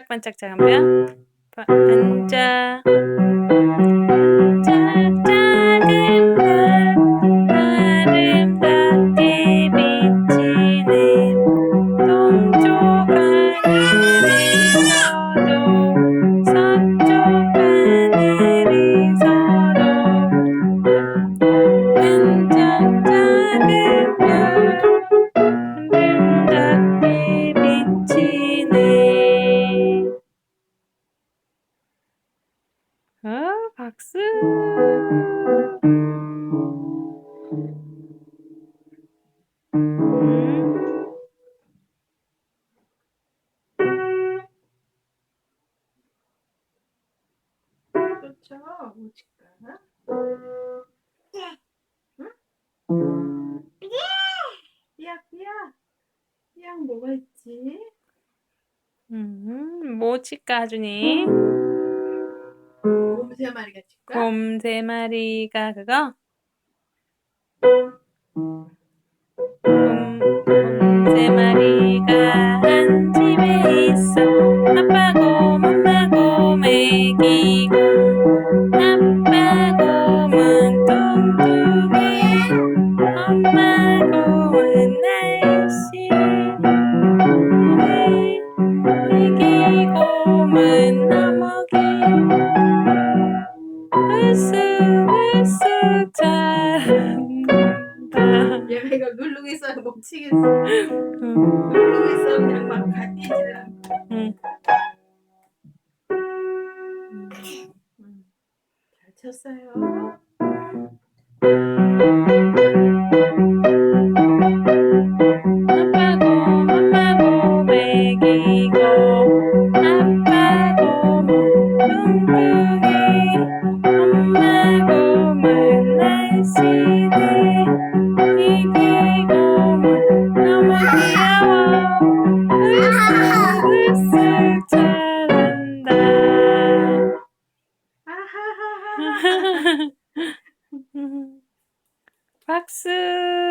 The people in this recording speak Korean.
반짝반짝 바- 반 어, 박수. 음. 그렇죠. 오직가. 응? 삐약 삐약. 삐약 뭐가 있지? 음, 뭐 칠까, 준이? 곰 세 마리가 칠까? 곰 세 마리가 그거? 곰, 곰세 마리가 한 집에 있어. 아빠 곰, 엄마 곰, 애기 곰. 아빠 곰은 뚱뚱해. 엄마 곰은 날씬해. 애기 곰은 못 치겠어. 음, 누르고 있어 그냥 막 갈뛰지라. 음. 음. 잘 쳤어요. 아빠 곰, 엄마 곰, 애기 곰. 아빠 곰은 뚱뚱해. 엄마 곰은 날씬해. Haksız.